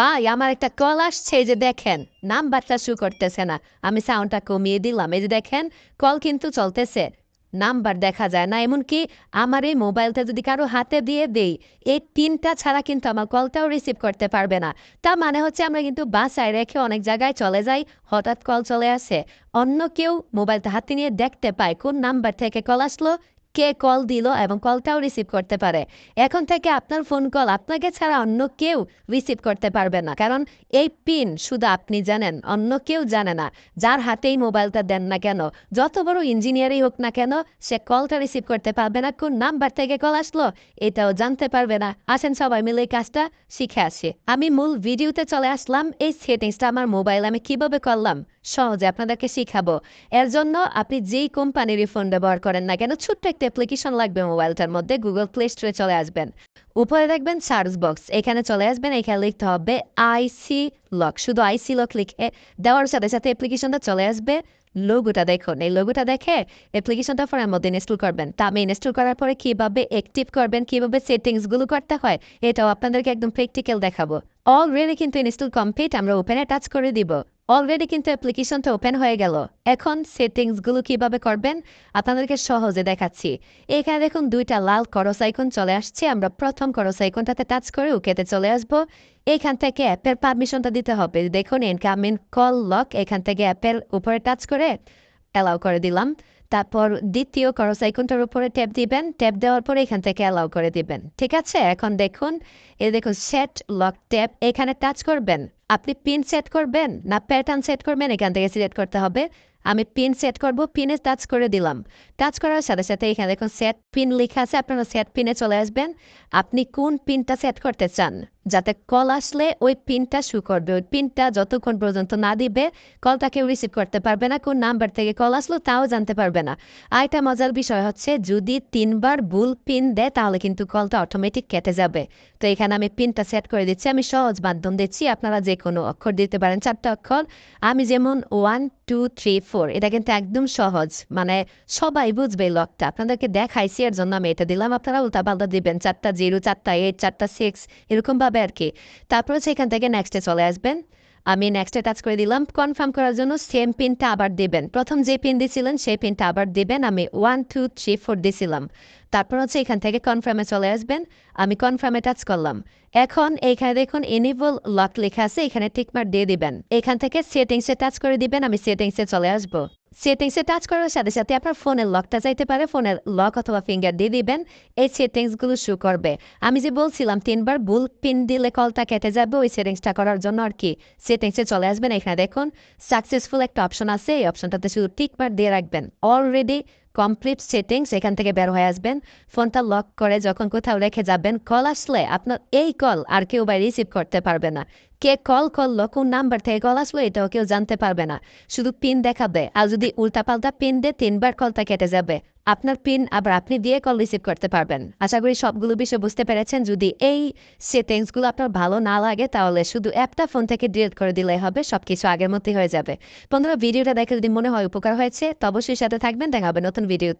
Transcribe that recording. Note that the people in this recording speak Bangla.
ভাই আমার একটা কল আসছে যে দেখেন, নাম্বারটা শু করতেছে না। আমি সাউন্ডটা কমিয়ে দিলাম, এই যে দেখেন, কল কিন্তু চলতেছে, নাম্বার দেখা যায় না। এমনকি আমার এই মোবাইলটা যদি কারও হাতে দিয়ে দেই, এই তিনটা ছাড়া কিন্তু আমার কলটাও রিসিভ করতে পারবে না। তা মানে হচ্ছে আমরা কিন্তু বাসায় রেখে অনেক জায়গায় চলে যাই, হঠাৎ কল চলে আসে। অন্য কেউ মোবাইলটা হাতে নিয়ে দেখতে পায়, কোন নাম্বার থেকে কল আসলো কে কল দিল এবং কলটাও রিসিভ করতে পারে। এখন থেকে আপনার ফোন কল আপনাকে ছাড়া অন্য কেউ রিসিভ করতে পারবে না। কারণ এই পিন শুধু আপনি জানেন, অন্য কেউ জানে না। যার হাতেই মোবাইলটা দেন না কেন, যত বড় ইঞ্জিনিয়ারই হোক না কেন, সে কলটা রিসিভ করতে পারবে না, কোন নাম্বার থেকে কল আসলো, এটাও জানতে পারবে না। আসেন সবাই মিলে কাজটা শিখে আসি। আমি মূল ভিডিওতে চলে আসলাম, এই সেটিংসটা আমার মোবাইল আমি কীভাবে করলাম? সহজে আপনাদেরকে শিখাবো। এর জন্য আপনি যেই কোম্পানির ফোন ব্যবহার করেন না কেন, ছোট্ট একটা অ্যাপ্লিকেশন লাগবে মোবাইলটার মধ্যে গুগল প্লে স্টোরে চলে আসবেন। উপরে দেখবেন সার্চ বক্স এখানে চলে আসবেন, এখানে লিখতে হবে আইসি লক শুধু আইসি লক লিখে দেওয়ার সাথে সাথে অ্যাপ্লিকেশনটা চলে আসবে। লোগোটা দেখুন, এই লোগোটা দেখে অ্যাপ্লিকেশনটা ফোনের মধ্যে ইনস্টল করবেন। তা আমি ইনস্টল করার পরে কীভাবে অ্যাক্টিভ করবেন, কীভাবে সেটিংসগুলো করতে হয়, এটাও আপনাদেরকে একদম প্র্যাকটিক্যাল দেখাবো। অলরেডি কিন্তু ইনস্টল কমপ্লিট আমরা ওপেনে টাচ করে দিব। অলরেডি কিন্তু অ্যাপ্লিকেশনটা ওপেন হয়ে গেল। এখন সেটিংসগুলো কীভাবে করবেন, আপনাদেরকে সহজে দেখাচ্ছি। এখানে দেখুন দুইটা লাল করস আইকন চলে আসছে। আমরা প্রথম করস আইকনটাতে টাচ করে ওকেতে চলে আসব। এখান থেকে অ্যাপের পারমিশনটা দিতে হবে। দেখুন ইনকামিং কল লক এখান থেকে অ্যাপের উপরে টাচ করে অ্যালাউ করে দিলাম। তারপর দ্বিতীয় করস আইকনটার উপরে ট্যাপ দিবেন। ট্যাপ দেওয়ার পরে এখান থেকে অ্যালাউ করে দিবেন। ঠিক আছে? এখন দেখুন এ দেখুন সেট লক ট্যাপ এখানে টাচ করবেন। আপনি পিন সেট করবেন না প্যাটার্ন সেট করবেন, এখান থেকে সিলেক্ট করতে হবে। আমি পিন সেট করব পিনে টাচ করে দিলাম। টাচ করার সাথে সাথে এখানে দেখুন সেট পিন লেখা আছে, আপনারা সেট পিনে চলে আসবেন। আপনি কোন পিনটা সেট করতে চান? যাতে কল আসলে ওই পিনটা শু করবে। ওই পিনটা যতক্ষণ পর্যন্ত না দিবে কলটাকে রিসিভ করতে পারবে না, কোন নাম্বার থেকে কল আসলো তাও জানতে পারবে না। আর একটা মজার বিষয় হচ্ছে, যদি তিনবার ভুল পিন দেয়, তাহলে কিন্তু কলটা অটোমেটিক কেটে যাবে। তো এখানে আমি পিনটা সেট করে দিচ্ছি, আমি সহজ মাধ্যম দিচ্ছি, আপনারা যে কোনো অক্ষর দিতে পারেন, চারটা অক্ষর। আমি যেমন ওয়ান টু থ্রি ফোর এটা কিন্তু একদম সহজ মানে সবাই বুঝবে লকটা আপনাদেরকে দেখাইছি, এর জন্য আমি এটা দিলাম। আপনারা উল্টা পাল্টা দিবেন, চারটা জিরো চারটা এইট চারটা সিক্স এরকমভাবে আর কি তারপর এখান থেকে নেক্সটে চলে আসবেন। আমি নেক্সটে টাচ করে দিলাম। কনফার্ম করার জন্য সেম পিনটা আবার দিবেন। প্রথম যে পিন দিছিলেন, সেই পিনটা আবার দিবেন। আমি ওয়ান টু থ্রি ফোর দিছিলাম। তারপর হচ্ছে এখান থেকে কনফার্মে চলে আসবেন। আমি কনফার্মে টাচ করলাম। এখন এইখানে দেখুন এনেবল লক লেখা আছে। এখানে টিকমার দিয়ে দিবেন। এখান থেকে সেটিংসে টাচ করে দিবেন। আমি সেটিংসে চলে আসব। সেটিংসে টাচ করার সাথে সাথে আপনার ফোনের লকটা যাইতে পারে ফোনের লক অথবা ফিঙ্গার দিয়ে দিবেন। এই সেটিংসগুলো শো করবে। আমি যে বলছিলাম, তিনবার ভুল পিন দিলে কলটা কেটে যাবে, ওই সেটিংসটা করার জন্য আর কি। সেটিংসে চলে আসবেন এখানে দেখুন সাকসেসফুল একটা অপশন আছে, এই অপশনটাতে শুধু টিকমার দিয়ে রাখবেন। অলরেডি কমপ্লিট সেটিংস এখান থেকে বের হয়ে আসবেন। ফোনটা লক করে যখন কোথাও রেখে যাবেন কল আসলে আপনার এই কল আর কেউ বা রিসিভ করতে পারবে না। কে কল করল, কোন নাম্বার থেকে কল আসলো, এটাও কেউ জানতে পারবে না। শুধু পিন দেখাবে, আর যদি উল্টাপাল্টা পিন দিয়ে তিনবার কলটা কেটে যাবে, আপনার পিন আবার আপনি দিয়ে কল রিসিভ করতে পারবেন। আশা করি সবগুলো বিষয় বুঝতে পেরেছেন। যদি এই সেটিংসগুলো আপনার ভালো না লাগে, তাহলে শুধু অ্যাপটা ফোন থেকে ডিলিট করে দিলে হবে সব কিছু আগের মতোই হয়ে যাবে। বন্ধুরা, ভিডিওটা দেখে যদি মনে হয় উপকার হয়েছে, তো অবশ্যই সাথে থাকবেন। দেখা হবে নতুন ভিডিওতে।